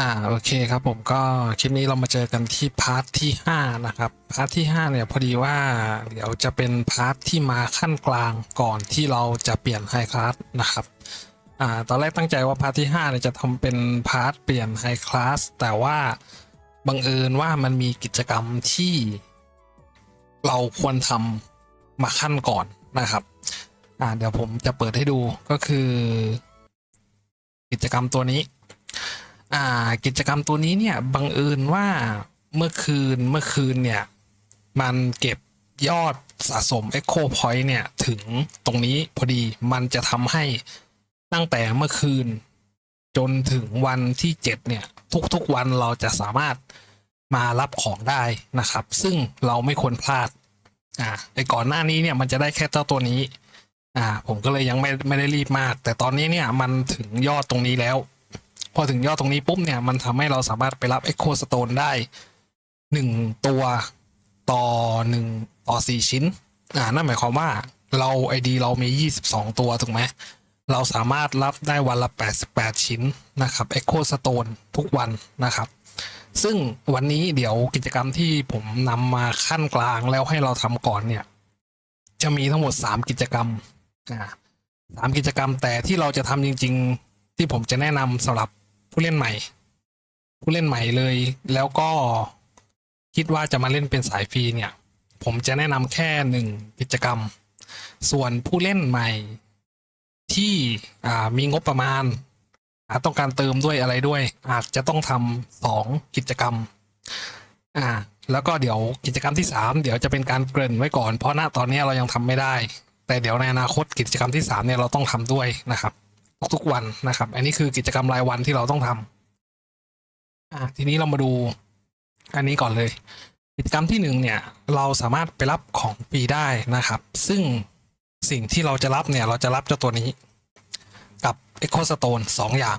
อ่าโอเคครับผมก็คลิปนี้เรามาเจอกันที่พาร์ทที่ 5 นะครับ พาร์ทที่ 5 เนี่ยพอดีว่าเดี๋ยวจะเป็นพาร์ทที่มาขั้นกลางก่อนที่เราจะเปลี่ยนไฮคลาสนะครับอ่าตอนแรกตั้งใจว่าพาร์ทที่5เนี่ยจะทำเป็นพาร์ทเปลี่ยนไฮคลาสแต่ว่าบังเอิญว่ามันมีกิจกรรมที่เราควรทำมาขั้นก่อนนะครับอ่าเดี๋ยวผมจะเปิดให้ดูก็คือ กิจกรรมตัวนี้ อ่ากิจกรรมตัวนี้เนี่ยบังเอิญว่าเมื่อคืนเมื่อคืนเนี่ย มันเก็บยอดสะสม Echo Point เนี่ย ถึงตรงนี้พอดีมันจะทำให้ตั้งแต่เมื่อคืน จนถึงวันที่ 7 เนี่ย ทุกๆวันเราจะสามารถมารับของได้นะครับ ซึ่งเราไม่ควรพลาดอ่าไอก่อนหน้านี้เนี่ยมันจะได้แค่เจ้าตัวนี้ อ่า ผมก็เลยยังไม่ไม่ได้รีบมาก แต่ตอนนี้เนี่ยมันถึงยอดตรงนี้แล้ว พอถึงยอดตรงนี้ปุ๊บเนี่ย มันทำให้เราสามารถไปรับ Echo Stone ได้หนึ่งตัวต่อหนึ่งต่อสี่ชิ้น อ่า นั่นหมายความว่าเรา ID เรามี 22 ตัว ถูกไหม เราสามารถรับได้วันละ 88 ชิ้นนะครับ Echo Stone ทุกวันนะครับ ซึ่งวันนี้เดี๋ยวกิจกรรมที่ผมนำมาขั้นกลางแล้วให้เราทำก่อนเนี่ย จะมีทั้งหมด 3 กิจกรรม อ่าสามกิจกรรมแต่ที่เราจะทำจริง ๆ ที่ผมจะแนะนำสำหรับ ผู้เล่นใหม่ ผู้เล่นใหม่เลย แล้วก็คิดว่าจะมาเล่นเป็นสายฟรีเนี่ย ผมจะแนะนำแค่หนึ่งกิจกรรม ส่วนผู้เล่นใหม่ที่มีงบประมาณาต้องการเติมด้วยอะไรด้วย อาจจะต้องทำสองกิจกรรม อ่า แล้วก็เดี๋ยวกิจกรรมที่สามเดี๋ยวจะเป็นการเกริ่นไว้ก่อนเพราะณตอนนี้เรายังทำไม่ได้ แต่เดี๋ยวในอนาคตกิจกรรมที่สามเนี่ยเราต้องทำด้วยนะครับ ทุกๆวันนะครับ อันนี้คือกิจกรรมรายวันที่เราต้องทำอะทีนี้เรามาดูอันนี้ก่อนเลย กิจกรรมที่หนึ่งเนี่ย เราสามารถไปรับของฟรีได้นะครับ ซึ่งสิ่งที่เราจะรับเนี่ย เราจะรับเจ้าตัวนี้กับ Echo Stone สองอย่าง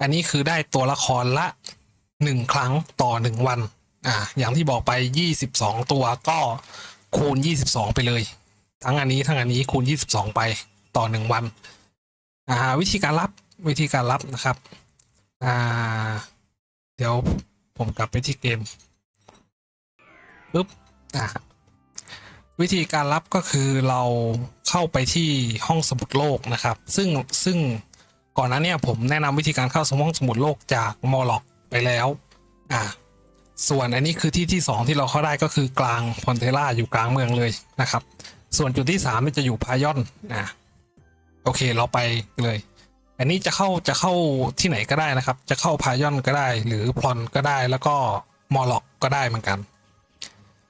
อันนี้คือได้ตัวละครละหนึ่งครั้งต่อหนึ่งวันอ่าอย่างที่บอกไปยี่สิบสองตัวก็คูณยี่สิบสองไปเลย ทั้งอันนี้ทั้งอันนี้คูณยี่สิบสองไปต่อหนึ่งวัน อ่าวิธีการรับวิธีการรับนะครับอ่าเดี๋ยวผมกลับไปที่เกมปุ๊บอ่าวิธีการรับก็คือเราเข้าไปที่ห้องสมุดโลกนะครับ ซึ่งซึ่งก่อนหน้าเนี้ผมแนะนำวิธีการเข้าห้องสมุดโลกจากมอลล็อกไปแล้วอ่าส่วนอันนี้คือที่ที่สองที่เราเข้าได้ก็คือกลางพอนเทล่าอยู่กลางเมืองเลยนะครับ ส่วนจุดที่สามเนี่ยจะอยู่พายอนอ่า โอเคเราไปเลย อันนี้จะเข้าจะเข้าที่ไหนก็ได้นะครับ จะเข้าพายอนก็ได้ หรือพลอนก็ได้แล้วก็มอลล็อกก็ได้เหมือนกัน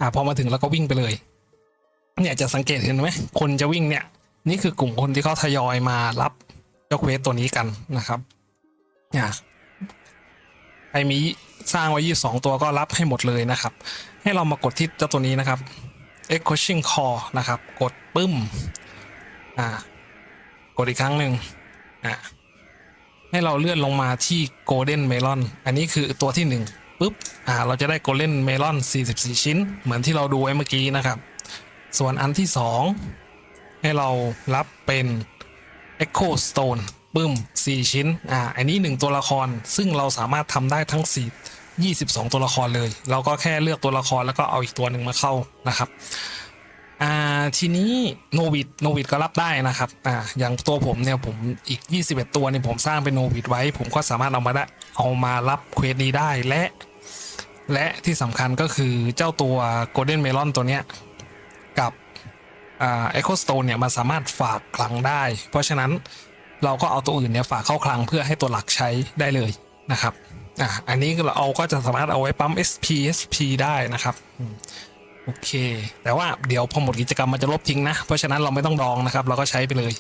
อ่าพอมาถึงแล้วก็วิ่งไปเลย เนี่ยจะสังเกตเห็นไหมคนจะวิ่งเนี่ย นี่คือกลุ่มคนที่เขาทยอยมารับเจ้าเควสตัวนี้กันนะครับ เนี่ยใครมีสร้างไว้ยี่สองตัวก็รับให้หมดเลยนะครับ ให้เรามากดที่เจ้าตัวนี้นะครับ Echoing Core นะครับ กดปึ้ม อ่า กดอีกครั้งหนึ่งอะให้เราเลื่อนลงมาที่ Golden Melon อันนี้คือตัวที่หนึ่งปุ๊บอ่าเราจะได้ Golden Melon 44 ชิ้น เหมือนที่เราดูไว้เมื่อกี้นะครับ ส่วนอันที่สองให้เรารับเป็น Echo Stone ปึ้ม 4 ชิ้น อ่า อันนี้ 1 ตัวละคร ซึ่งเราสามารถทำได้ทั้ง 4 22 ตัวละครเลย เราก็แค่เลือกตัวละครแล้วก็เอาอีกตัวหนึ่งมาเข้านะครับ อ่าทีนี้โนวิดโนวิดก็รับได้นะครับอ่าอย่างตัวผมเนี่ยผมอีก 21 ตัวเนี่ยผมสร้างเป็นโนวิดไว้ ผมก็สามารถเอามาได้เอามารับเควสนี้ได้และ และที่สำคัญก็คือเจ้าตัว Golden Melon ตัวเนี้ยกับอ่า Echo Stone เนี่ยมันสามารถฝากคลังได้ เพราะฉะนั้นเราก็เอาตัวอื่นเนี่ยฝากเข้าคลังเพื่อให้ตัวหลักใช้ได้เลยนะครับอ่าอันนี้เราเอาก็จะสามารถเอาไว้ปั๊ม SP SP ได้นะครับอืม โอเค แต่ว่าเดี๋ยวพอหมดกิจกรรมมันจะลบทิ้งนะ เพราะฉะนั้นเราไม่ต้องดองนะครับ เราก็ใช้ไปเลย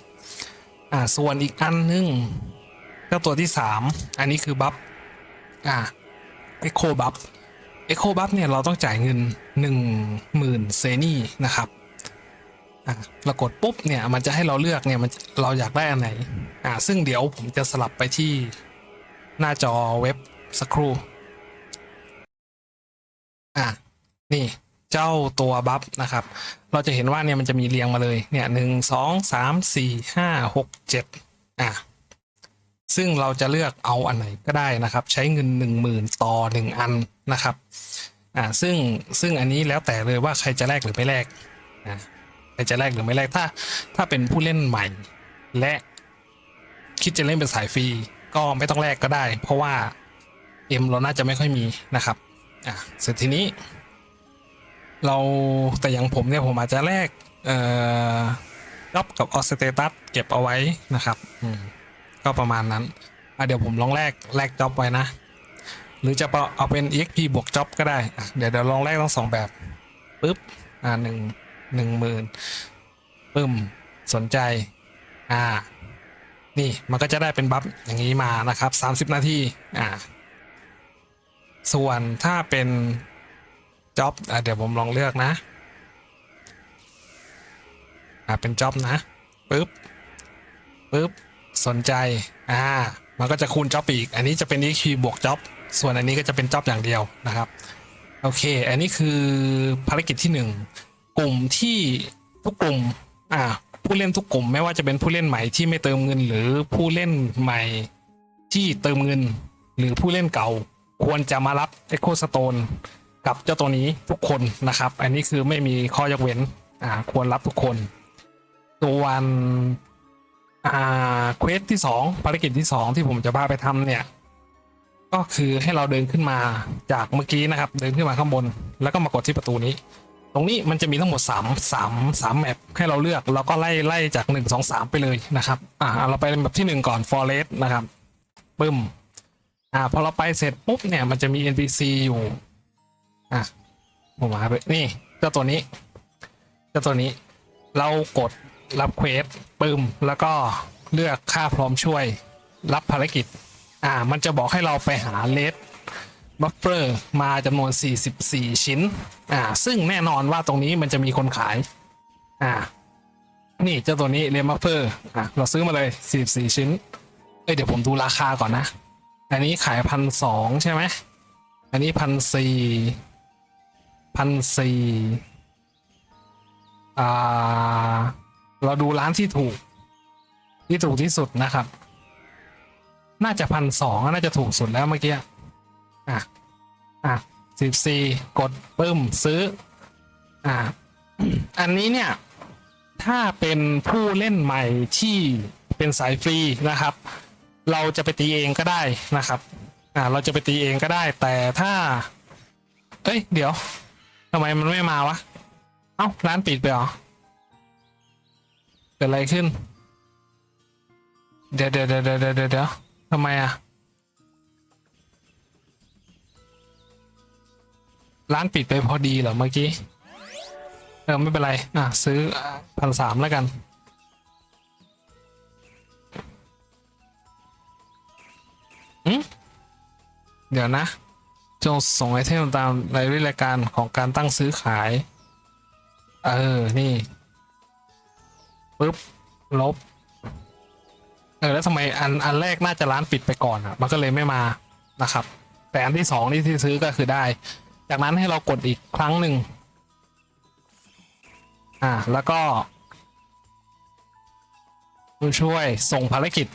อ่า ส่วนอีกอันนึงก็ตัวที่สามอันนี้คือบัฟ อ่า Echo Buff Echo Buff เนี่ยเราต้องจ่ายเงินหนึ่งหมื่นเซนี่นะครับ อ่าเรากดปุ๊บเนี่ยมันจะให้เราเลือกเนี่ยมันเราอยากได้อันไหน อ่า ซึ่งเดี๋ยวผมจะสลับไปที่หน้าจอเว็บสักครู่ อ่านี่ เจ้าตัวบัฟนะครับ เราจะเห็นว่าเนี่ยมันจะมีเรียงมาเลยเนี่ยหนึ่งสองสามสี่ห้าหกเจ็ดอะซึ่งเราจะเลือกเอาอันไหนก็ได้นะครับ ใช้เงิน 1 0,000 ต่อ 1 อันนะครับอ่าซึ่งซึ่งอันนี้แล้วแต่เลยว่าใครจะแลกหรือไม่แลกนะใครจะแลกหรือไม่แลกถ้า ถ้าเป็นผู้เล่นใหม่ และคิดจะเล่นเป็นสายฟรีก็ไม่ต้องแลกก็ได้ เพราะว่าเอ็มเราน่าจะไม่ค่อยมีนะครับอะเสร็จทีนี้ เราแต่อย่างผมเนี่ยผมอาจจะแลกเอ่อจ็อบกับออสเตตัสเก็บเอาไว้นะครับอืมก็ประมาณนั้นอะเดี๋ยวผมลองแลกแลกจ็อบไว้นะ หรือจะเอาเป็น exp บวกจ็อบก็ได้อะเดี๋ยวเดี๋ยวลองแลกทั้งสองแบบปุ๊บอ่าหนึ่งหนึ่งหมื่นปึ้มสนใจอ่านี่มันก็จะได้เป็นบัฟอย่างนี้มานะครับ 30 นาทีอ่าส่วนถ้าเป็น จ็อบอะเดี๋ยวผมลองเลือกนะ อ่าเป็นจ็อบนะปึ๊บปึ๊บสนใจ อ่า มันก็จะคูณจ็อบอีก อันนี้จะเป็น EQ บวกจ็อบ ส่วนอันนี้ก็จะเป็นจ็อบอย่างเดียวนะครับ โอเค อันนี้คือภารกิจที่หนึ่งกลุ่มที่ทุกกลุ่ม อ่า ผู้เล่นทุกกลุ่ม ไม่ว่าจะเป็นผู้เล่นใหม่ที่ไม่เติมเงิน หรือผู้เล่นใหม่ที่เติมเงิน หรือผู้เล่นเก่า ควรจะมารับ Echo Stone กับเจ้าตัวนี้ทุกคนนะครับ อันนี้คือไม่มีข้อยกเว้นอ่าควรรับทุกคนส่วนอ่าเควสที่สองภารกิจที่สองที่ผมจะพาไปทำเนี่ย ก็คือให้เราเดินขึ้นมาจากเมื่อกี้นะครับ เดินขึ้นมาข้างบน แล้วก็มากดที่ประตูนี้ ตรงนี้มันจะมีทั้งหมด 3 3 3แมปให้เราเลือกแล้วก็ไล่ไล่จาก 1 2 3 ไปเลยนะครับอ่าเราไปแบบที่ 1 ก่อน forest นะครับปึ้มอ่าพอเราไปเสร็จปุ๊บเนี่ยมันจะมี NPC อยู่ อะผมมาไปนี่เจ้าตัวนี้เจ้าตัวนี้ เรากดรับเควสปึ้มแล้วก็เลือกค่าพร้อมช่วย รับภารกิจ อ่า มันจะบอกให้เราไปหาเลสบัฟเฟอร์มาจำนวน 44 ชิ้น อ่า ซึ่งแน่นอนว่าตรงนี้มันจะมีคนขาย อ่า นี่เจ้าตัวนี้เรมบัฟเฟอร์อ่าเราซื้อมาเลย 44 ชิ้น เอ้ยเดี๋ยวผมดูราคาก่อนนะ อันนี้ขายพันสองใช่ไหม อันนี้พันสี่ พันสี่อ่า เราดูร้านที่ถูก ที่ถูกที่สุดนะครับ น่าจะพันสองน่าจะถูกสุดแล้วเมื่อกี้ อะ อะสิบสี่กดปึ้มซื้อ อะ อันนี้เนี่ย ถ้าเป็นผู้เล่นใหม่ที่เป็นสายฟรีนะครับ เราจะไปตีเองก็ได้นะครับ อ่า เราจะไปตีเองก็ได้ แต่ถ้า เอ้ย เดี๋ยว ทำไมมันไม่มาวะ เอ้า ร้านปิดไปเหรอ เกิดอะไรขึ้น เดี๋ยวเดี๋ยวเดี๋ยวเดี๋ยวเดี๋ยวเดี๋ยวทำไมอะร้านปิดไปพอดีเหรอเมื่อกี้ เออ ไม่เป็นไร อะ ซื้อพันสามแล้วกันอืมเดี๋ยวนะ จงส่งไอเทมตามรายรายการของการตั้งซื้อขาย เออ นี่ปุ๊บ ลบ เออ แล้วทำไมอันอันแรกน่าจะร้านปิดไปก่อนอะ มันก็เลยไม่มานะครับ แต่อันที่สองนี่ที่ซื้อก็คือได้ จากนั้นให้เรากดอีกครั้งหนึ่ง อ่า แล้วก็ผู้ช่วยส่งภารกิจ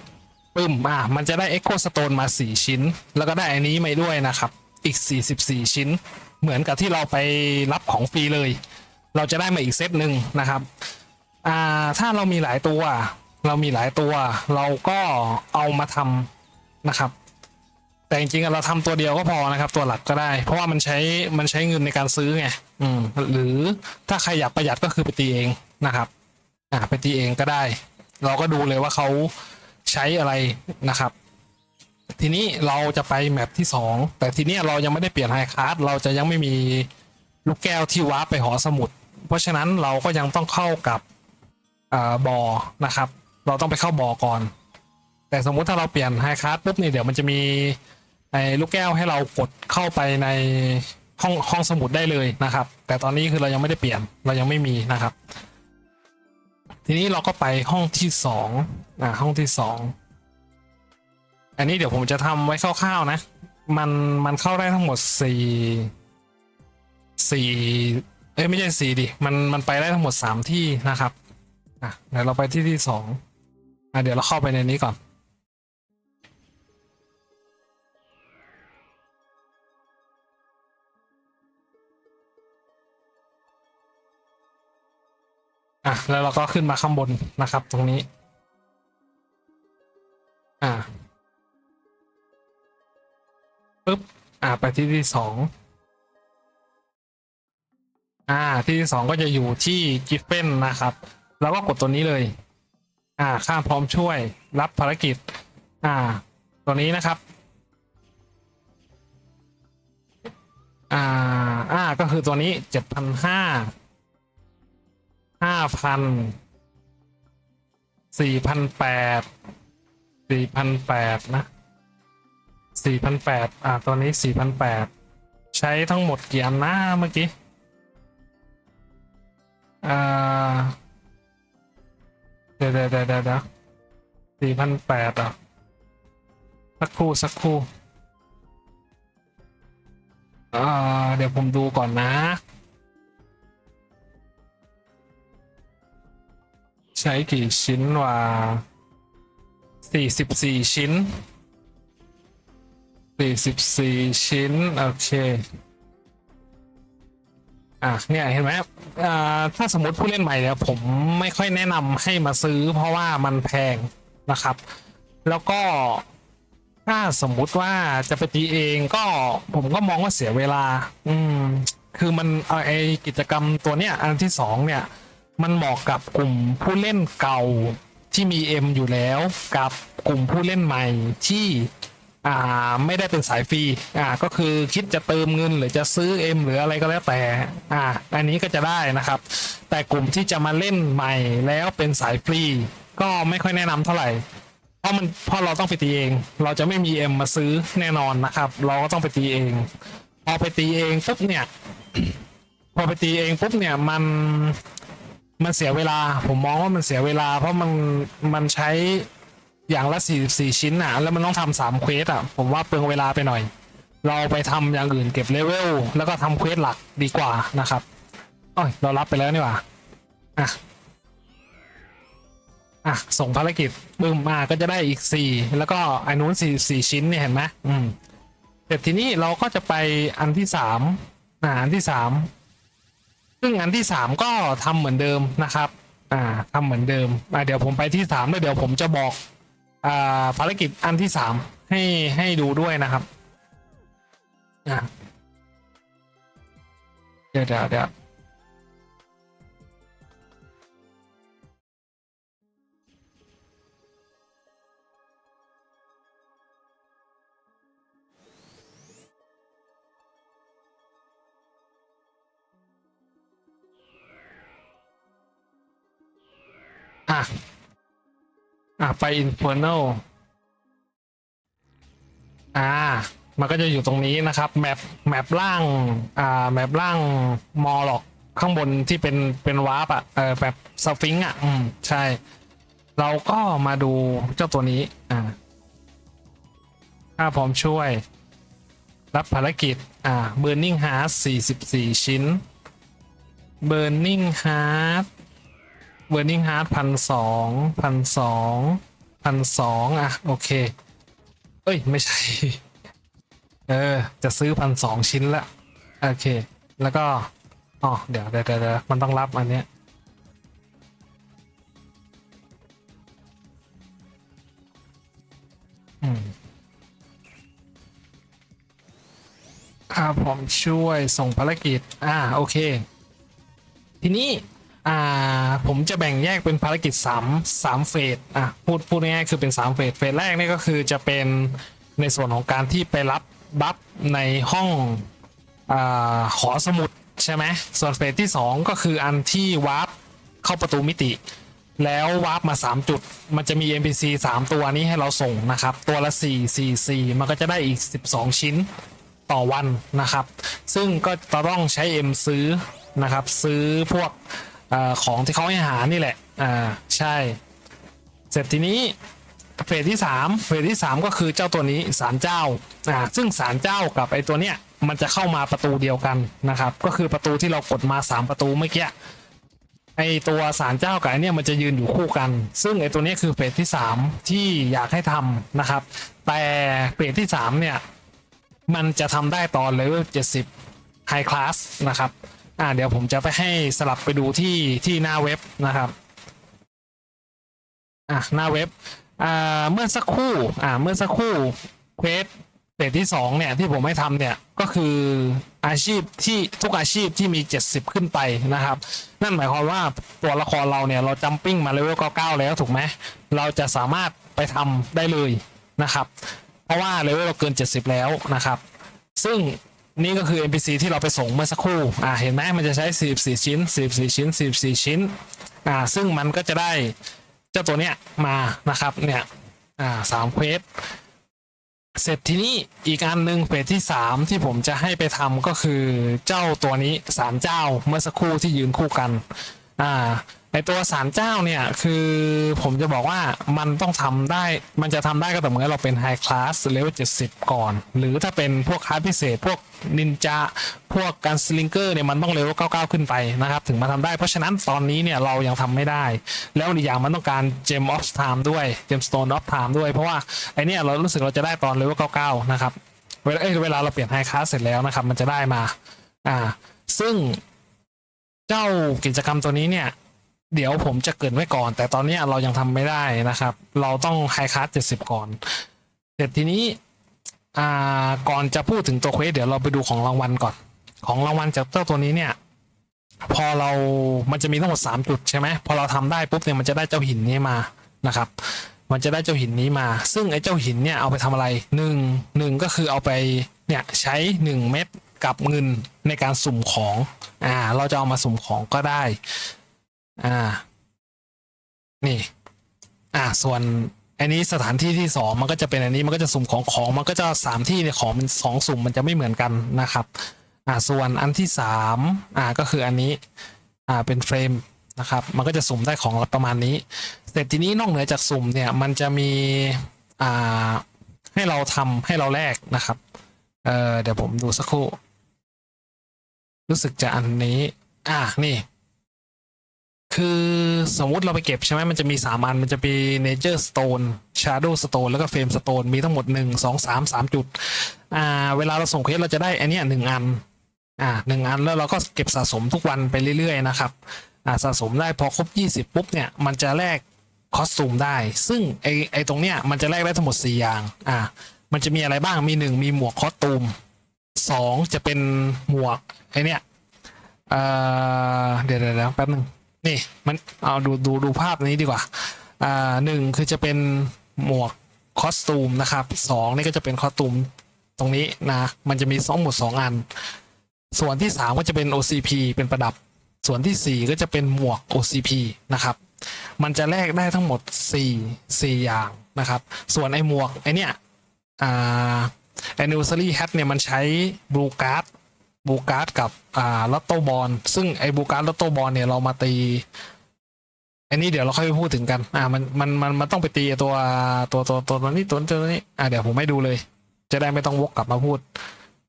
ปึ้มอ่ามันจะได้ Echo Stone มา 4 ชิ้น แล้วก็ได้อันนี้มาด้วยนะครับ อีก 44 ชิ้น เหมือนกับที่เราไปรับของฟรีเลย เราจะได้มาอีกเซตหนึ่งนะครับอ่าถ้าเรามีหลายตัว เรามีหลายตัว เราก็เอามาทำนะครับ แต่จริงๆเราทำตัวเดียวก็พอนะครับ ตัวหลักก็ได้ เพราะว่ามันใช้มันใช้เงินในการซื้อไงอืมหรือถ้าใครอยากประหยัดก็คือไปตีเองนะครับอ่าไปตีเองก็ได้ เราก็ดูเลยว่าเขาใช้อะไรนะครับ ทีนี้เราจะไปแมปที่สองแต่ทีนี้เรายังไม่ได้เปลี่ยนไฮคาร์ดเราจะยังไม่มีลูกแก้วที่วาร์ปไปหอสมุด เพราะฉะนั้นเราก็ยังต้องเข้ากับอบอนะครับ เราต้องไปเข้าบอก่อน แต่สมมุติถ้าเราเปลี่ยนไฮคาร์ดปุ๊บนี่เดี๋ยวมันจะมีไอ้ลูกแก้วให้เรากดเข้าไปในห้องห้องสมุดได้เลยนะครับ แต่ตอนนี้คือเรายังไม่ได้เปลี่ยนเรายังไม่มีนะครับ ทีนี้เราก็ไปห้องที่สองอ่าห้องที่สอง อันนี้เดี๋ยวผมจะทำไว้คร่าวๆนะ มันมันเข้าได้ทั้งหมดสี่สี่เอ้ยไม่ใช่สี่ดิ มันมันไปได้ทั้งหมดสามที่นะครับ อะเดี๋ยวเราไปที่ที่สองอะเดี๋ยวเราเข้าไปในนี้ก่อน อะแล้วเราก็ขึ้นมาข้างบนนะครับ ตรงนี้ อะ ปึ๊บอ่าไปที่ที่สองอ่าที่ที่สองก็จะอยู่ที่กิฟเฟนนะครับ แล้วก็กดตัวนี้เลย อ่าข้ามพร้อมช่วยรับภารกิจ อ่า ตัวนี้นะครับ อ่าอ่าก็คือตัวนี้เจ็ดพันห้าห้าพันสี่พันแปดสี่พันแปดนะ สี่พันแปดอ่าตัวนี้สี่พันแปดใช้ทั้งหมดกี่อันนะเมื่อกี้ อ่า เดี๋ยวเดี๋ยวเดี๋ยวเดี๋ยวสี่พันแปดอะ สักครู่สักครู่อ่าเดี๋ยวผมดูก่อนนะ ใช้กี่ชิ้นว่าสี่สิบสี่ชิ้น สี่สิบสี่ชิ้น โอเคอะเนี่ยเห็นไหมอ่าถ้าสมมติผู้เล่นใหม่เนี่ยผมไม่ค่อยแนะนำให้มาซื้อ เพราะว่ามันแพงนะครับ แล้วก็ถ้าสมมุติว่าจะไปตีเองก็ผมก็มองว่าเสียเวลา อืม คือมันเออไอกิจกรรมตัวเนี้ยอันที่สองเนี่ย มันเหมาะกับกลุ่มผู้เล่นเก่าที่มี M อยู่แล้ว กับกลุ่มผู้เล่นใหม่ที่ อ่าไม่ได้เป็นสายฟรีอ่าก็คือคิดจะเติมเงินหรือจะซื้อ M หรืออะไรก็แล้วแต่อ่าอันนี้ก็จะได้นะครับ แต่กลุ่มที่จะมาเล่นใหม่แล้วเป็นสายฟรีก็ไม่ค่อยแนะนำเท่าไหร่เพราะมันเพราะเราต้องไปตีเอง เราจะไม่มี M มาซื้อแน่นอนนะครับ เราก็ต้องไปตีเองพอไปตีเองปุ๊บเนี่ยพอไปตีเองปุ๊บเนี่ยมันมันเสียเวลา ผมมองว่ามันเสียเวลา เพราะมันมันใช้ อย่างละ44ชิ้นอะ แล้วมันต้องทำสามเควสอะ ผมว่าเปลืองเวลาไปหน่อย เราไปทำอย่างอื่นเก็บเลเวลแล้วก็ทำเควสหลักดีกว่านะครับอ้อยเรารับไปแล้วนี่หว่าอะอะส่งภารกิจบึ้มมาก็จะได้อีกสี่แล้วก็อันนู้นสี่สี่ชิ้นเนี่ยเห็นไหมอืมแต่ทีนี้เราก็จะไปอันที่สามอ่าอันที่สามซึ่งอันที่สามก็ทำเหมือนเดิมนะครับ อ่าทำเหมือนเดิมอ่าเดี๋ยวผมไปที่สามแล้วเดี๋ยวผมจะบอก ภารกิจอันที่สามให้ให้ดูด้วยนะครับเดี๋ยวเดี๋ยวเดี๋ยวอะ อะไป Infernal อ่า มันก็จะอยู่ตรงนี้นะครับ แมปแมปล่าง อ่า แมปล่างมอลล็อกข้างบนที่เป็นเป็นวาร์ปอะเออแบบสฟิงอะ อืม ใช่ เราก็มาดูเจ้าตัวนี้ อ่าถ้าพร้อมช่วย รับภารกิจ อ่า Burning Heart 44 ชิ้น Burning Heart Burning Heart พันสองพันสองพันสองอะ โอเค เอ้ย ไม่ใช่ เออ จะซื้อพันสองชิ้นละ โอเค แล้วก็ อ๋อ เดี๋ยวเดี๋ยวเดี๋ยวมันต้องรับอันเนี้ยอืมอ่าผมช่วยส่งภารกิจ อ่า โอเค ทีนี้ อ่าผมจะแบ่งแยกเป็นภารกิจ3 3เฟสอะพูดพูดง่ายๆคือเป็น3เฟสเฟสแรกนี่ก็คือจะเป็นในส่วนของการที่ไปรับบัฟในห้องอ่าหอสมุดใช่ไหมส่วนเฟสที่ 2 ก็คืออันที่วาร์ปเข้าประตูมิติ แล้ววาร์ปมา 3 จุด มันจะมี NPC 3 ตัวนี้ให้เราส่งนะครับ ตัวละ 4 4 4 มันก็จะได้อีก 12 ชิ้นต่อวันนะครับ ซึ่งก็จะต้องใช้ M ซื้อนะครับ ซื้อพวก อของที่เขาให้หานี่แหละ อ่า ใช่ เสร็จทีนี้เฟสที่3เฟสที่ 3 ก็คือเจ้าตัวนี้สารเจ้า อ่า ซึ่งสารเจ้ากับไอตัวเนี้ยมันจะเข้ามาประตูเดียวกันนะครับ ก็คือประตูที่เรากดมา 3 ประตูเมื่อกี้ ไอตัวสารเจ้ากับไอเนี่ยมันจะยืนอยู่คู่กัน ซึ่งไอตัวเนี้ยคือเฟสที่ 3 ที่อยากให้ทำนะครับ แต่เฟสที่ 3 เนี่ย มันจะทำได้ตอนเลเวล70 High Class นะครับ อ่าเดี๋ยวผมจะไปให้สลับไปดูที่ที่หน้าเว็บนะครับอะหน้าเว็บอ่าเมื่อสักครู่อ่าเมื่อสักครู่เควสเฟสที่สองเนี่ยที่ผมให้ทำเนี่ยก็คืออาชีพที่ทุกอาชีพที่มี 70 ขึ้นไปนะครับ นั่นหมายความว่าตัวละครเราเนี่ยเราจัมปิ้งมาเลเวล99แล้วถูกไหมเราจะสามารถไปทำได้เลยนะครับ เพราะว่าเลเวลเราเกิน 70 แล้วนะครับ ซึ่ง นี่ก็คือ NPC ที่เราไปส่งเมื่อสักครู่ อ่า เห็นไหมมันจะใช้ 44 ชิ้น 44 ชิ้น 44 ชิ้น อ่า ซึ่งมันก็จะได้เจ้าตัวเนี้ยมานะครับ เนี่ย อ่าสามเควสเสร็จทีนี้อีกอันหนึ่งเฟสที่สามที่ผมจะให้ไปทำก็คือเจ้าตัวนี้สารเจ้าเมื่อสักครู่ที่ยืนคู่กัน อ่า ในตัวสารเจ้าเนี่ยคือผมจะบอกว่ามันต้องทำได้มันจะทำได้ก็แต่อเมื่อเราเป็นไฮคลาสเลเวล70ก่อน หรือถ้าเป็นพวกคลาสพิเศษ พวกนินจาพวกการสลิงเกอร์เนี่ยมันต้องเลเวล99ขึ้นไปนะครับ ถึงมาทำได้เพราะฉะนั้นตอนนี้เนี่ยเรายังทำไม่ได้ แล้วอีกอย่างมันต้องการเจมออฟไทม์ด้วยเจมสโตนออฟไทม์ด้วย เพราะว่าไอเนี่ยเรารู้สึกเราจะได้ตอนเลเวล99นะครับเวลาเวลาเราเปลี่ยนไฮคลาสเสร็จแล้วนะครับมันจะได้มาอ่าซึ่งเจ้ากิจกรรมตัวนี้เนี่ย เดี๋ยวผมจะเกินไว้ก่อน แต่ตอนนี้เรายังทำไม่ได้นะครับ เราต้องไฮคลาส70ก่อนเสร็จทีนี้อ่าก่อนจะพูดถึงตัวเควสเดี๋ยวเราไปดูของรางวัลก่อน ของรางวัลจากเจ้าตัวนี้เนี่ย พอเรา มันจะมีทั้งหมด3จุดใช่ไหมพอเราทำได้ปุ๊บเนี่ยมันจะได้เจ้าหินนี้มานะครับ มันจะได้เจ้าหินนี้มา ซึ่งไอ้เจ้าหินเนี่ยเอาไปทำอะไรหนึ่งหนึ่งก็คือเอาไปเนี่ยใช้1เม็ดกับเงินในการสุ่มของ อ่า เราจะเอามาสุ่มของก็ได้ อ่า นี่ อ่า ส่วนอันนี้สถานที่ที่สองมันก็จะเป็นอันนี้มันก็จะสุ่มของของมันก็จะสามที่เนี่ยของมันสองสุ่มมันจะไม่เหมือนกันนะครับ อ่า ส่วนอันที่สามอ่าก็คืออันนี้ อ่าเป็นเฟรมนะครับ มันก็จะสุ่มได้ของประมาณนี้ เสร็จทีนี้นอกเหนือจากสุ่มเนี่ย มันจะมีอ่าให้เราทำให้เราแลกนะครับ เออเดี๋ยวผมดูสักครู่ รู้สึกจะอันนี้ อ่านี่ คือสมมุติเราไปเก็บใช่ไหมมันจะมีสามอัน มันจะมี Nature Stone Shadow Stone แล้วก็ Frame Stone มีทั้งหมดหนึ่งสองสามสามจุด อ่า เวลาเราส่งเควสเราจะได้อันนี้หนึ่งอัน อ่าหนึ่งอันแล้วเราก็เก็บสะสมทุกวันไปเรื่อยๆนะครับ อ่าสะสมได้พอครบ20ปุ๊บเนี่ย มันจะแลกคอสตูมได้ ซึ่งไอไอตรงเนี้ยมันจะแลกได้ทั้งหมด4อย่าง อ่า มันจะมีอะไรบ้างมี1มีหมวกคอสตูม2จะเป็นหมวกไอเนี้ยเอ่อเดี๋ยวเดี๋ยวเดี๋ยวแป๊บนึง นี่มันเอาดูดูดูภาพนี้ดีกว่าอ่าหนึ่งคือจะเป็นหมวกคอสตูมนะครับสองนี่ก็จะเป็นคอสตูมตรงนี้นะมันจะมีสองหมวดสองอัน ส่วนที่สามก็จะเป็น OCP เป็นประดับ ส่วนที่สี่ก็จะเป็นหมวก OCP นะครับมันจะแลกได้ทั้งหมดสี่สี่อย่างนะครับ ส่วนไอ้หมวกไอเนี้ยอ่า anniversary hat เนี่ยมันใช้ blue card บูการ์ดกับอ่าลอตโตบอลซึ่งไอ้บูการ์ดลอตโตบอลเนี่ยเรามาตีอันนี้เดี๋ยวเราค่อยไปพูดถึงกันอ่ามันมันมันมันต้องไปตีตัวตัวตัวตัวตัวนี้ตัวนี้อ่าเดี๋ยวผมให้ดูเลย จะได้ไม่ต้องวกกลับมาพูด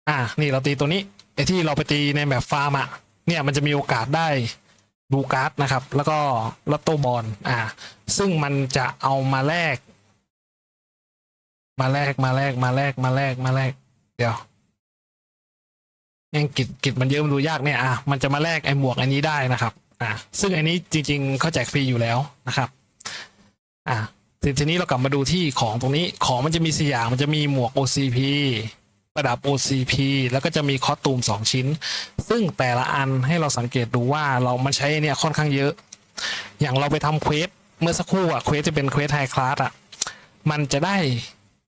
อ่า นี่เราตีตัวนี้ไอ้ที่เราไปตีในแบบฟาร์มอะเนี่ยมันจะมีโอกาสได้บูการ์ดนะครับ แล้วก็ลอตโตบอลอ่า ซึ่งมันจะเอามาแลกมาแลกมาแลกมาแลกมาแลกมาแลกเดี๋ยว ยังกิจกิจมันเยอะมันดูยากเนี่ยอะมันจะมาแลกไอ้หมวกอันนี้ได้นะครับอะซึ่งอันนี้จริง ๆ เขาแจกฟรีอยู่แล้วนะครับอะทีนี้เรากลับมาดูที่ของตรงนี้ของมันจะมีสี่อย่างมันจะมีหมวก OCP ประดับ OCP แล้วก็จะมีคอสตูมสองชิ้น ซึ่งแต่ละอันให้เราสังเกตดูว่าเรามันใช้เนี่ยค่อนข้างเยอะ อย่างเราไปทำเควสเมื่อสักครู่อะเควสจะเป็นเควสไฮคลาสอะมันจะได้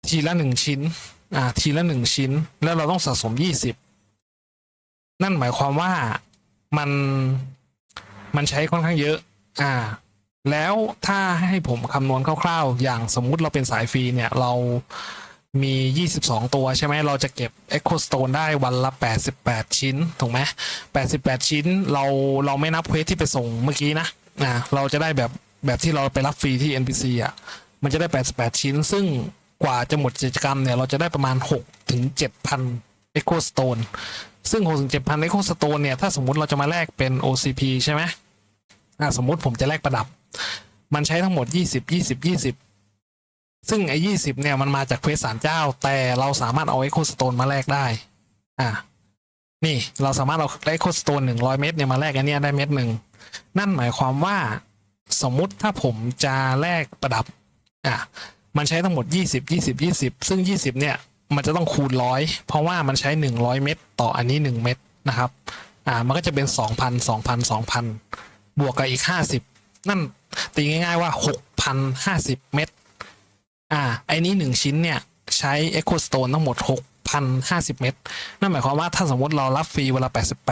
ทีละหนึ่งชิ้นอ่าทีละหนึ่งชิ้น แล้วเราต้องสะสมยี่สิบ นั่นหมายความว่ามันมันใช้ค่อนข้างเยอะ อ่า แล้วถ้าให้ผมคำนวณคร่าวๆ อย่างสมมุติเราเป็นสายฟรีเนี่ย เรามี 22 ตัวใช่ไหม เราจะเก็บ Echo Stone ได้วันละ 88 ชิ้น ถูกไหม88 ชิ้น เรา เราไม่นับเควสที่ไปส่งเมื่อกี้นะอ่าเราจะได้แบบ แบบที่เราไปรับฟรีที่ NPC อะ มันจะได้ 88 ชิ้น ซึ่งกว่าจะหมดกิจกรรมเนี่ย เราจะได้ประมาณ 6 ถึง 7,000 Echo Stone ซึ่ง6ถึง7,000 Echo Stone เนี่ย ถ้าสมมุติเราจะมาแลกเป็น OCP ใช่ไหมอ่าสมมุติผมจะแลกประดับ มันใช้ทั้งหมด 20 20 20 ซึ่งไอ้20 เนี่ย มันมาจากเควสสารเจ้า แต่เราสามารถเอา Echo Stone มาแลกได้ อ่านี่เราสามารถเราได้โคสโตนหนึ่งร้อยเม็ดเนี่ยมาแลกอันเนี้ยได้เม็ดหนึ่ง นั่นหมายความว่าสมมุติถ้าผมจะแลกประดับ อะ มันใช้ทั้งหมด 20 20 20 ซึ่ง 20 เนี่ย มันจะต้องคูณร้อยเพราะว่ามันใช้ 100 เม็ดต่ออันนี้ 1 เม็ดนะครับอ่ามันก็จะเป็น 2,000 2,000 2,000 บวกกับอีก 50 นั่นตีง่ายๆว่า 6,050 เม็ดอ่าไอ้นี้ 1 ชิ้นเนี่ย ใช้ Echo Stone ทั้งหมด 6,050 เม็ดนั่นหมายความว่าถ้าสมมติเรารับฟรีเวลา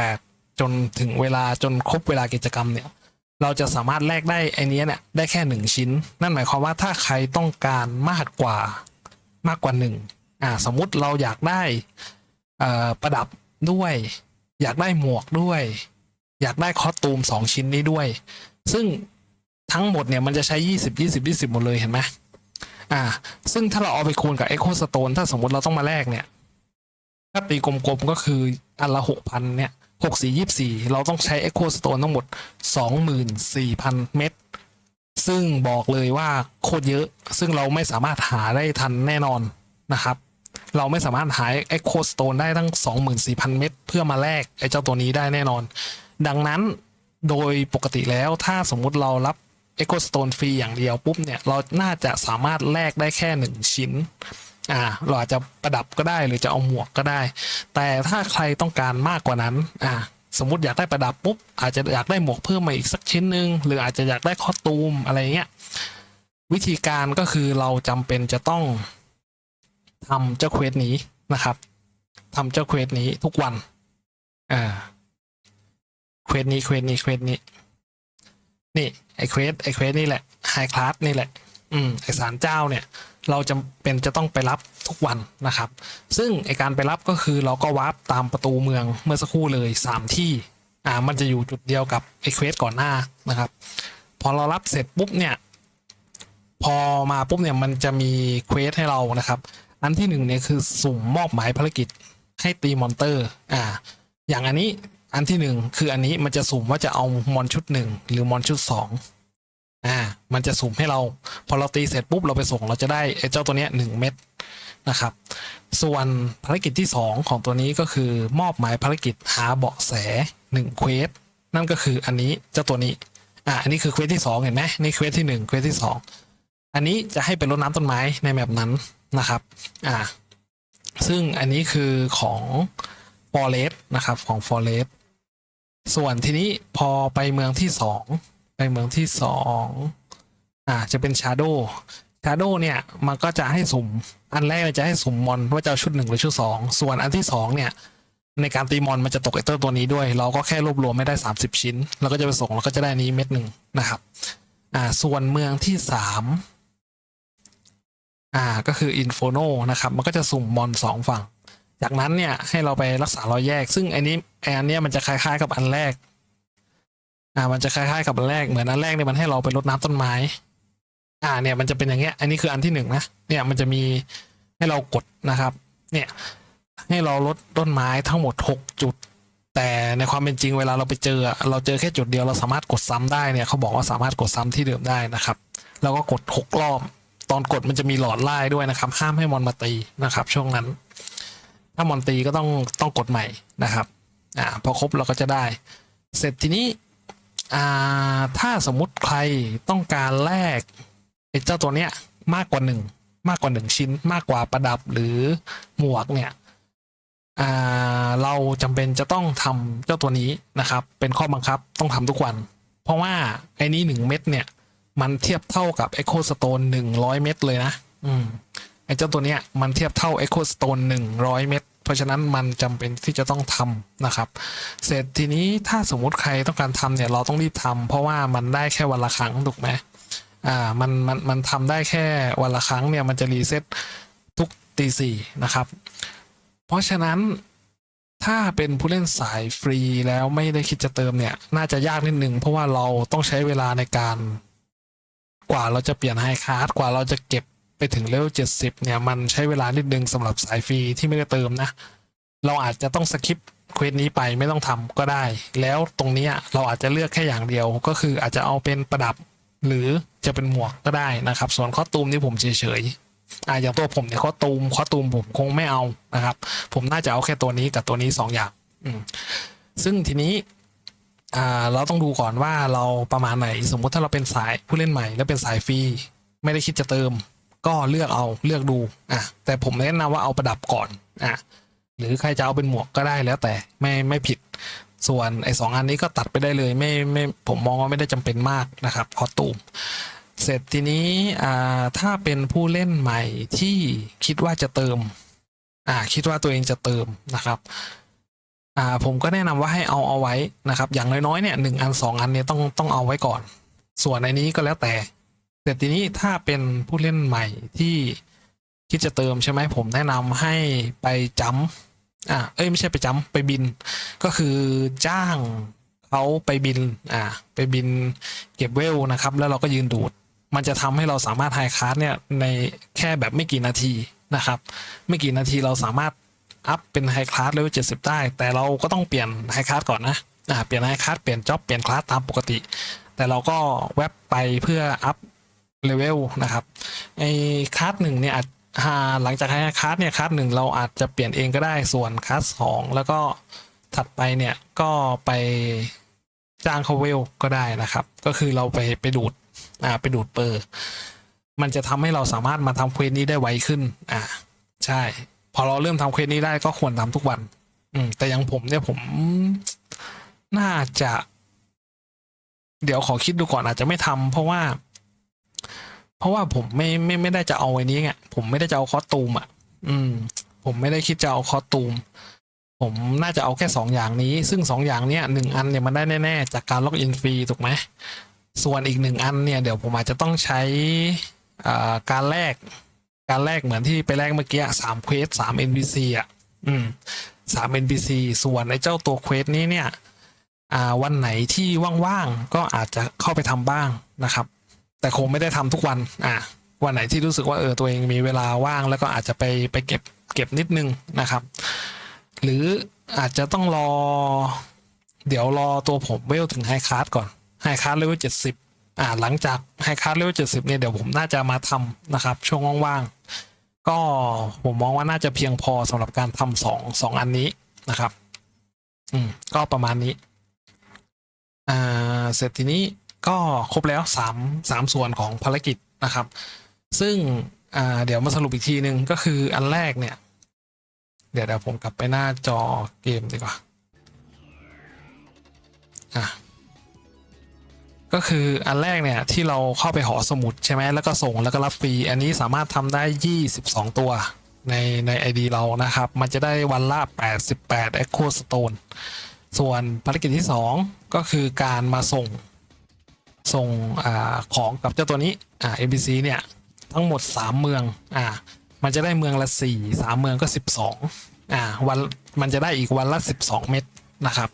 88 จนถึงเวลาจนครบเวลากิจกรรมเนี่ยเราจะสามารถแลกได้ไอเนี้ยเนี่ยได้แค่หนึ่งชิ้น นั่นหมายความว่าถ้าใครต้องการมากกว่ามากกว่าหนึ่ง อ่าสมมุติเราอยากได้เอ่อประดับด้วย อยากได้หมวกด้วย อยากได้คอสตูมสองชิ้นนี้ด้วย ซึ่งทั้งหมดเนี่ยมันจะใช้ยี่สิบยี่สิบยี่สิบหมดเลยเห็นไหมอ่า ซึ่งถ้าเราเอาไปคูณกับ Echo Stone ถ้าสมมติเราต้องมาแลกเนี่ย ถ้าตีกลมๆก็คืออันละหกพันเนี่ยหกสี่ยี่สี่เราต้องใช้ Echo Stone ทั้งหมดสองหมื่นสี่พันเม็ด ซึ่งบอกเลยว่าโคตรเยอะ ซึ่งเราไม่สามารถหาได้ทันแน่นอนนะครับ เราไม่สามารถหา Echo Stone ได้ทั้ง 24,000 เม็ดเพื่อมาแลกไอ้เจ้าตัวนี้ได้แน่นอน ดังนั้นโดยปกติแล้วถ้าสมมุติเรารับ Echo Stone ฟรีอย่างเดียวปุ๊บเนี่ย เราน่าจะสามารถแลกได้แค่ 1 ชิ้นอ่าเราอาจจะประดับก็ได้หรือจะเอาหมวกก็ได้ แต่ถ้าใครต้องการมากกว่านั้นอ่าสมมติอยากได้ประดับปุ๊บอาจจะอยากได้หมวกเพิ่มมาอีกสักชิ้นหนึ่งหรืออาจจะอยากได้คอตูมอะไรเงี้ยวิธีการก็คือเราจำเป็นจะต้อง ทำเจ้าเควสนี้นะครับทำเจ้าเควสนี้ทุกวันอ่าเควสนี้เควสนี้เควสนี้ นี่ไอเควสไอเควสนี่แหละไฮคลาสนี่แหละ อืมไอสารเจ้าเนี่ย เราจำเป็นจะต้องไปรับทุกวันนะครับ ซึ่งไอการไปรับก็คือเราก็วาร์ปตามประตูเมืองเมื่อสักครู่เลยสามที่อ่ามันจะอยู่จุดเดียวกับไอเควสก่อนหน้านะครับ พอเรารับเสร็จปุ๊บเนี่ย พอมาปุ๊บเนี่ยมันจะมีเควสให้เรานะครับ อันที่หนึ่งเนี่ยคือสุ่มมอบหมายภารกิจให้ตีมอนเตอร์อ่าอย่างอันนี้อันที่หนึ่งคืออันนี้มันจะสุ่มว่าจะเอามอนชุดหนึ่งหรือมอนชุดสองอ่ามันจะสุ่มให้เรา พอเราตีเสร็จปุ๊บเราไปส่งเราจะได้ไอเจ้าตัวเนี้ยหนึ่งเม็ดนะครับ ส่วนภารกิจที่สองของตัวนี้ก็คือมอบหมายภารกิจหาเบาะแสหนึ่งเควสนั่นก็คืออันนี้เจ้าตัวนี้อ่าอันนี้คือเควสที่สองเห็นไหมนี่เควสที่หนึ่งเควสที่สองอันนี้จะให้เป็นรดน้ำต้นไม้ในแมปนั้น นะครับอ่าซึ่งอันนี้คือของ Forest นะครับของ Forest ส่วนทีนี้พอไปเมืองที่สองไปเมืองที่สองอ่าจะเป็น Shadow Shadow เนี่ย มันก็จะให้สุ่มอันแรกจะให้สุ่มมอนว่าจะเอาชุดหนึ่งหรือชุดสองส่วนอันที่สองเนี่ย ในการตีมอนมันจะตกไอเตอร์ตัวนี้ด้วย เราก็แค่รวบรวมไม่ได้ 30 ชิ้น แล้วก็จะไปส่งแล้วก็จะได้นนี้เม็ดหนึ่งนะครับอ่าส่วนเมืองที่สาม อ่าก็คือ Inferno นะครับมันก็จะสุ่มมอนสองฝั่ง จากนั้นเนี่ยให้เราไปรักษารอยแยก ซึ่งอันนี้ไอ้นเนี้ยมันจะคล้ายๆกับอันแรกอ่ามันจะคล้ายๆกับอันแรกเหมือนอันแรกเนี่ยมันให้เราไปรดน้ำต้นไม้ อ่าเนี่ยมันจะเป็นอย่างเงี้ยอันนี้คืออันที่หนึ่งนะเนี่ยมันจะมีให้เรากดนะครับเนี่ยให้เราลดต้นไม้ทั้งหมดหกจุด แต่ในความเป็นจริงเวลาเราไปเจอ เราเจอแค่จุดเดียวเราสามารถกดซ้ำได้เนี่ยเขาบอกว่าสามารถกดซ้ำที่เดิมได้นะครับ แล้วก็กดหกรอบ ตอนกดมันจะมีหลอดไล่ด้วยนะครับ ห้ามให้มอนมาตีนะครับ ช่วงนั้น ถ้ามอนตีก็ต้องต้องกดใหม่นะครับอ่าพอครบเราก็จะได้ เสร็จทีนี้อ่าถ้าสมมุติใครต้องการแลกไอ้เจ้าตัวเนี้ยมากกว่าหนึ่งมากกว่าหนึ่งชิ้น มากกว่าประดับหรือหมวกเนี่ยอ่าเราจำเป็นจะต้องทำเจ้าตัวนี้นะครับ เป็นข้อบังคับต้องทำทุกวัน เพราะว่าไอ้นี้หนึ่งเม็ดเนี่ย มันเทียบเท่ากับ Echo Stone หนึ่งร้อยเม็ดเลยนะ อืมไอ้เจ้าตัวเนี้ยมันเทียบเท่า Echo Stone หนึ่งร้อยเม็ดเพราะฉะนั้นมันจำเป็นที่จะต้องทำนะครับ เสร็จทีนี้ถ้าสมมุติใครต้องการทำเนี่ยเราต้องรีบทำเพราะว่ามันได้แค่วันละครั้งถูกไหมอ่ามันมันมันทำได้แค่วันละครั้งเนี่ยมันจะรีเซ็ตทุกตีสี่นะครับ เพราะฉะนั้นถ้าเป็นผู้เล่นสายฟรีแล้วไม่ได้คิดจะเติมเนี่ย น่าจะยากนิดนึงเพราะว่าเราต้องใช้เวลาในการ กว่าเราจะเปลี่ยนไฮคาร์ดกว่าเราจะเก็บไปถึงเลเวลเจ็ดสิบเนี่ย มันใช้เวลานิดนึงสำหรับสายฟรีที่ไม่ได้เติมนะ เราอาจจะต้องสคิปเควสนี้ไปไม่ต้องทำก็ได้ แล้วตรงนี้เราอาจจะเลือกแค่อย่างเดียวก็คืออาจจะเอาเป็นประดับหรือจะเป็นหมวกก็ได้นะครับ ส่วนคอตูมนี่ผมเฉยๆอ่าอย่างตัวผมเนี่ยคอตูมคอตูมผมคงไม่เอานะครับ ผมน่าจะเอาแค่ตัวนี้กับตัวนี้สองอย่างอืมซึ่งทีนี้ อ่าเราต้องดูก่อนว่าเราประมาณไหน สมมุติถ้าเราเป็นสายผู้เล่นใหม่ แล้วเป็นสายฟรีไม่ได้คิดจะเติม ก็เลือกเอาเลือกดูอะแต่ผมแนะนำว่าเอาประดับก่อนอะหรือใครจะเอาเป็นหมวกก็ได้แล้วแต่ไม่ไม่ผิด ส่วนไอ้สองอันนี้ก็ตัดไปได้เลยไม่ไม่ผมมองว่าไม่ได้จำเป็นมากนะครับคอตูมเสร็จทีนี้อ่าถ้าเป็นผู้เล่นใหม่ที่คิดว่าจะเติมอ่าคิดว่าตัวเองจะเติมนะครับ อ่าผมก็แนะนำว่าให้เอาเอาไว้นะครับ อย่างน้อยๆเนี่ยหนึ่งอันสองอันเนี่ยต้องต้องเอาไว้ก่อน ส่วนในนี้ก็แล้วแต่ แต่ทีนี้ถ้าเป็นผู้เล่นใหม่ที่คิดจะเติมใช่ไหมผมแนะนำให้ไปจัมป์อ่าเอ้ยไม่ใช่ไปจัมป์ไปบิน ก็คือจ้างเขาไปบินอ่าไปบินเก็บเวลนะครับ แล้วเราก็ยืนดูด มันจะทำให้เราสามารถไฮคาร์ดเนี่ยในแค่แบบไม่กี่นาทีนะครับ ไม่กี่นาทีเราสามารถ อัพเป็นไฮคลาสเลเวลเจ็ดสิบได้ แต่เราก็ต้องเปลี่ยนไฮคลาสก่อนนะอ่าเปลี่ยนไฮคลาสเปลี่ยนจ็อบเปลี่ยนคลาสตามปกติ แต่เราก็แวบไปเพื่ออัพเลเวลนะครับไอคลาสหนึ่งเนี่ยอาจอ่าหลังจากไฮคลาสเนี่ยคลาสหนึ่งเราอาจจะเปลี่ยนเองก็ได้ส่วนคลาสสองแล้วก็ถัดไปเนี่ยก็ไปจ้างเขาเวลก็ได้นะครับ ก็คือเราไปไปดูดอ่าไปดูดเปอร์ มันจะทำให้เราสามารถมาทำเควสนี้ได้ไวขึ้น อ่า ใช่ พอเราเริ่มทำเควสนี้ได้ก็ควรทำทุกวัน อืม แต่อยังผมเนี่ยผมน่าจะ เดี๋ยวขอคิดดูก่อนอาจจะไม่ทำเพราะว่า เพราะว่าผมไม่ไม่ไม่ได้จะเอาไอ้นี้ไงผมไม่ได้จะเอาคอสตูมอะ อืม ผมไม่ได้คิดจะเอาคอสตูม ผมน่าจะเอาแค่สองอย่างนี้ ซึ่งสองอย่างเนี้ยหนึ่งอันเนี่ยมันได้แน่ๆจากการล็อกอินฟรีถูกไหมส่วนอีกหนึ่งอันเนี่ยเดี๋ยวผมอาจจะต้องใช้อ่าการแลก การแลกเหมือนที่ไปแลกเมื่อกี้สามเควสสาม NPC อะอืมสาม NPC ส่วนไอ้เจ้าตัวเควสนี้เนี่ย อ่าวันไหนที่ว่างๆก็อาจจะเข้าไปทำบ้างนะครับ แต่คงไม่ได้ทำทุกวัน อ่าวันไหนที่รู้สึกว่าเออตัวเองมีเวลาว่างแล้วก็อาจจะไปไปเก็บเก็บนิดนึงนะครับ หรืออาจจะต้องรอ เดี๋ยวรอตัวผมเวลถึงไฮคาร์ดก่อนไฮคาร์ดเลเวลเจ็ดสิบ อ่าหลังจากไฮคาร์เลเวลเจ็ดสิบเนี่ยเดี๋ยวผมน่าจะมาทำนะครับ ช่วงว่างๆ ก็ผมมองว่าน่าจะเพียงพอสำหรับการทำสองสองอันนี้นะครับ อืม ก็ประมาณนี้ อ่า เสร็จทีนี้ก็ครบแล้วสามสามส่วนของภารกิจนะครับ ซึ่งอ่าเดี๋ยวมาสรุปอีกทีหนึ่งก็คืออันแรกเนี่ย เดี๋ยวเดี๋ยวผมกลับไปหน้าจอเกมดีกว่า อะ ก็คืออันแรกเนี่ยที่เราเข้าไปหอสมุดใช่ไหมแล้วก็ส่งแล้วก็รับฟรี อันนี้สามารถทำได้ 22 ตัวในใน ID เรานะครับ มันจะได้วันละ 88 Echo Stone ส่วนภารกิจที่ 2 ก็คือการมาส่งส่งอของกับเจ้าตัวนี้อ่า NPC เนี่ยทั้งหมด 3 เมืองอ่ามันจะได้เมืองละ 4 3 เมืองก็ 12อ่าวันมันจะได้อีกวันละ 12 เม็ดนะครับ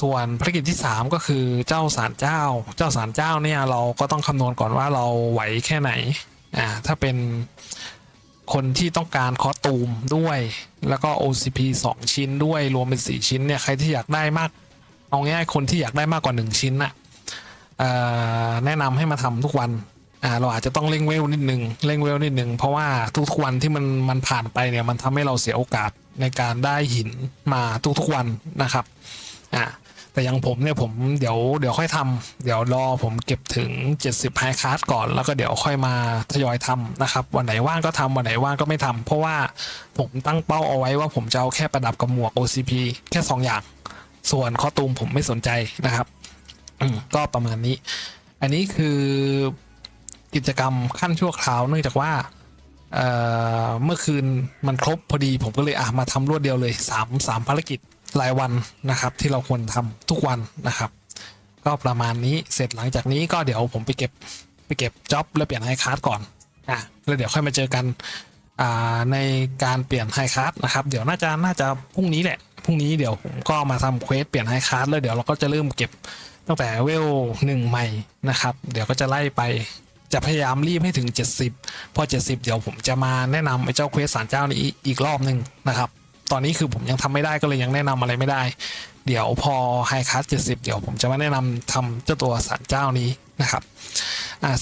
ส่วนภารกิจที่ 3 ก็คือเจ้าสารเจ้า เจ้าสารเจ้าเนี่ยเราก็ต้องคำนวณก่อนว่าเราไหวแค่ไหนอ่าถ้าเป็นคนที่ต้องการคอตูมด้วย แล้วก็ OCP 2 ชิ้นด้วยรวมเป็น 4 ชิ้นเนี่ยใครที่อยากได้มากเอาง่ายคนที่อยากได้มากกว่า 1 ชิ้นน่ะเอ่อแนะนำให้มาทำทุกวันเราอาจจะต้องเร่งเวลนิดนึงเร่งเวลนิดนึงเพราะว่าทุกๆวันที่มันมันผ่านไปเนี่ยมันทำให้เราเสียโอกาสในการได้หินมาทุกๆวันนะครับ อ่าแต่อยังผมเนี่ยผมเดี๋ยวเดี๋ยวค่อยทำเดี๋ยวรอผมเก็บถึง 70ไฮคาร์ดก่อน แล้วก็เดี๋ยวค่อยมาทยอยทำนะครับ วันไหนว่างก็ทำวันไหนว่างก็ไม่ทำเพราะว่าผมตั้งเป้าเอาไว้ว่าผมจะเอาแค่ประดับกับหมวก OCP แค่ 2 อย่าง ส่วนคอตูมผมไม่สนใจนะครับก็ประมาณนี้ อันนี้คือกิจกรรมขั้นชั่วคราวเนื่องจากว่าเเมื่อคืนมันครบพอดีผมก็เลยอะมาทำรวดเดียวเลย3 3ภารกิจ รายวันนะครับ ที่เราควรทำทุกวันนะครับ ก็ประมาณนี้เสร็จหลังจากนี้ก็เดี๋ยวผมไปเก็บไปเก็บจ็อบแล้วเปลี่ยนไฮคาร์ดก่อนอะแล้วเดี๋ยวค่อยมาเจอกันอ่าในการเปลี่ยนไฮคาร์ดนะครับ เดี๋ยวน่าจะน่าจะพรุ่งนี้แหละพรุ่งนี้เดี๋ยวผมก็มาทำเควสเปลี่ยนไฮคาร์ดแล้วเดี๋ยวเราก็จะเริ่มเก็บตั้งแต่เวลหนึ่งใหม่นะครับ เดี๋ยวก็จะไล่ไปจะพยายามรีบให้ถึง 70 พอ 70 เดี๋ยวผมจะมาแนะนำไอ้เจ้าเควสสารเจ้านี้อีกรอบหนึ่งนะครับ ตอนนี้คือผมยังทำไม่ได้ก็เลยยังแนะนำอะไรไม่ได้ เดี๋ยวพอไฮคัสเจ็ดสิบเดี๋ยวผมจะมาแนะนำทำเจ้าตัวสารเจ้านี้นะครับอ่า